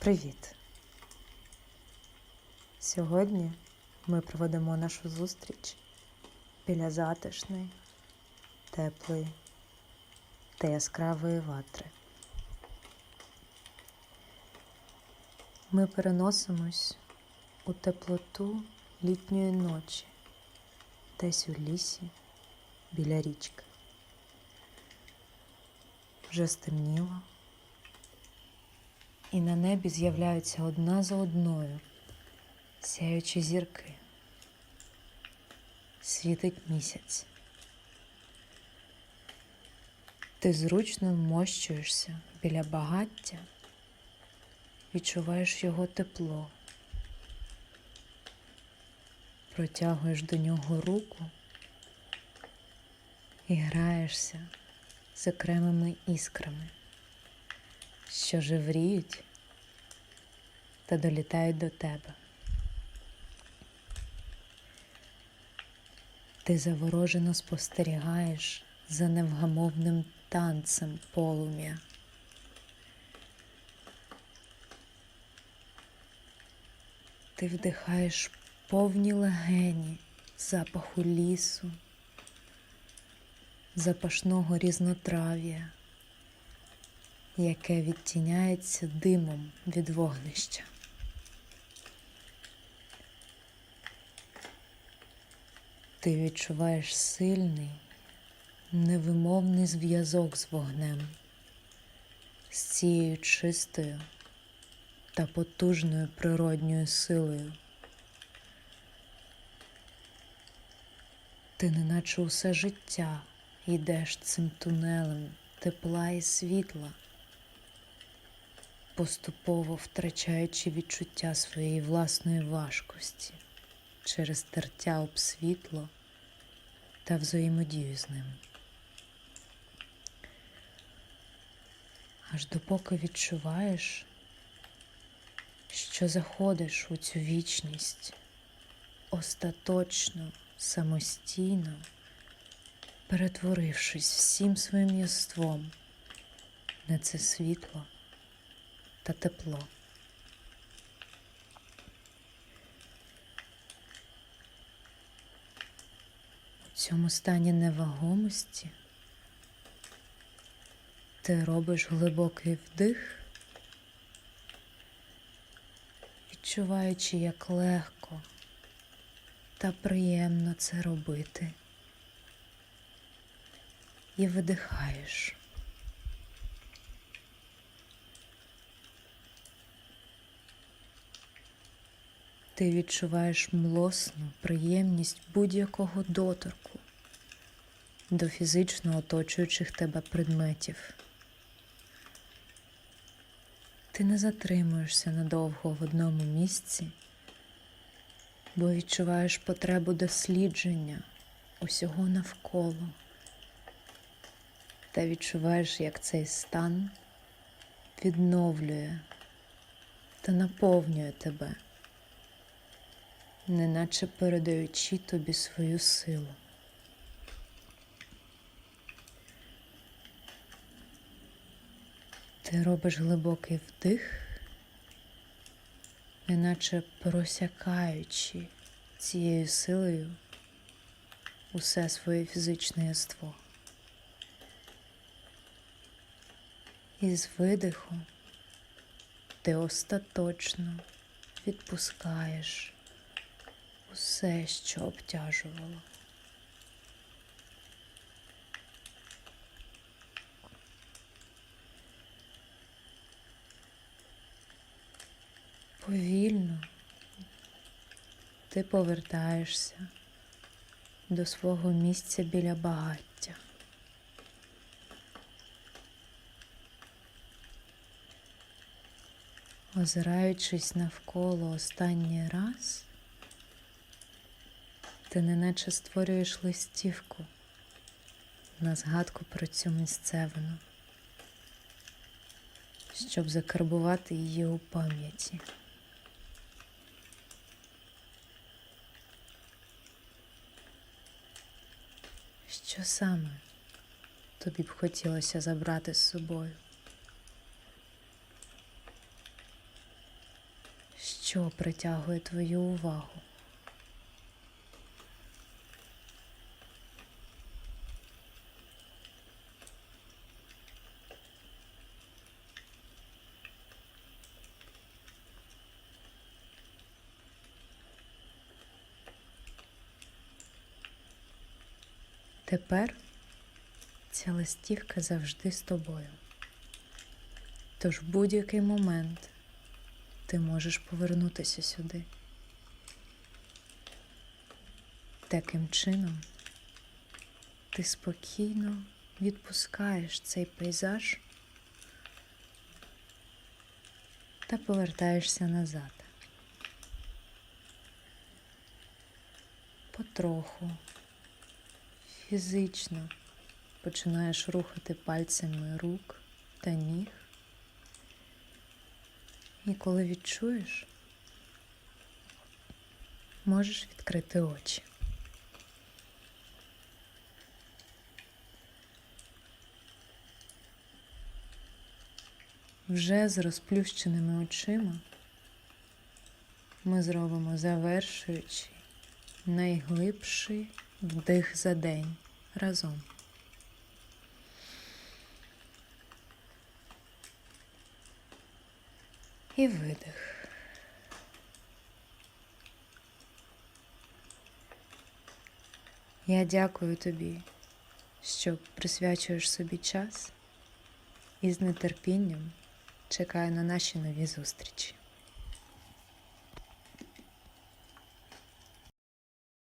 Привіт! Сьогодні ми проведемо нашу зустріч біля затишної, теплої та яскравої ватри. Ми переносимось у теплоту літньої ночі, десь у лісі біля річки. Вже стемніло і на небі з'являються одна за одною сяючі зірки. Світить місяць. Ти зручно вмощуєшся біля багаття, відчуваєш його тепло, протягуєш до нього руку і граєшся з окремими іскрами що живріють та долітають до тебе. Ти заворожено спостерігаєш за невгамовним танцем полум'я. Ти вдихаєш повні легені запаху лісу, запашного різнотрав'я яке відтіняється димом від вогнища. Ти відчуваєш сильний, невимовний зв'язок з вогнем, з цією чистою та потужною природньою силою. Ти неначе усе життя йдеш цим тунелем тепла і світла поступово втрачаючи відчуття своєї власної важкості через тертя об світло та взаємодію з ним. Аж допоки відчуваєш, що заходиш у цю вічність остаточно, самостійно, перетворившись всім своїм єством на це світло та тепло. У цьому стані невагомості ти робиш глибокий вдих, відчуваючи, як легко та приємно це робити, і видихаєш. Ти відчуваєш млосну приємність будь-якого доторку до фізично оточуючих тебе предметів. Ти не затримуєшся надовго в одному місці, бо відчуваєш потребу дослідження усього навколо та відчуваєш, як цей стан відновлює та наповнює тебе неначе передаючи тобі свою силу. Ти робиш глибокий вдих, неначе просякаючи цією силою усе своє фізичне єство. І з видиху ти остаточно відпускаєш усе, що обтяжувало. Повільно ти повертаєшся до свого місця біля багаття. Озираючись навколо останній раз, ти неначе створюєш листівку на згадку про цю місцевину, щоб закарбувати її у пам'яті. Що саме тобі б хотілося забрати з собою? що притягує твою увагу. Тепер ця листівка завжди з тобою. Тож в будь-який момент ти можеш повернутися сюди. Таким чином ти спокійно відпускаєш цей пейзаж та повертаєшся назад. Потроху, фізично починаєш рухати пальцями рук та ніг. І коли відчуєш, можеш відкрити очі. Вже з розплющеними очима ми зробимо завершуючий найглибший вдих за день разом. І видих. Я дякую тобі, що присвячуєш собі час і з нетерпінням чекаю на наші нові зустрічі.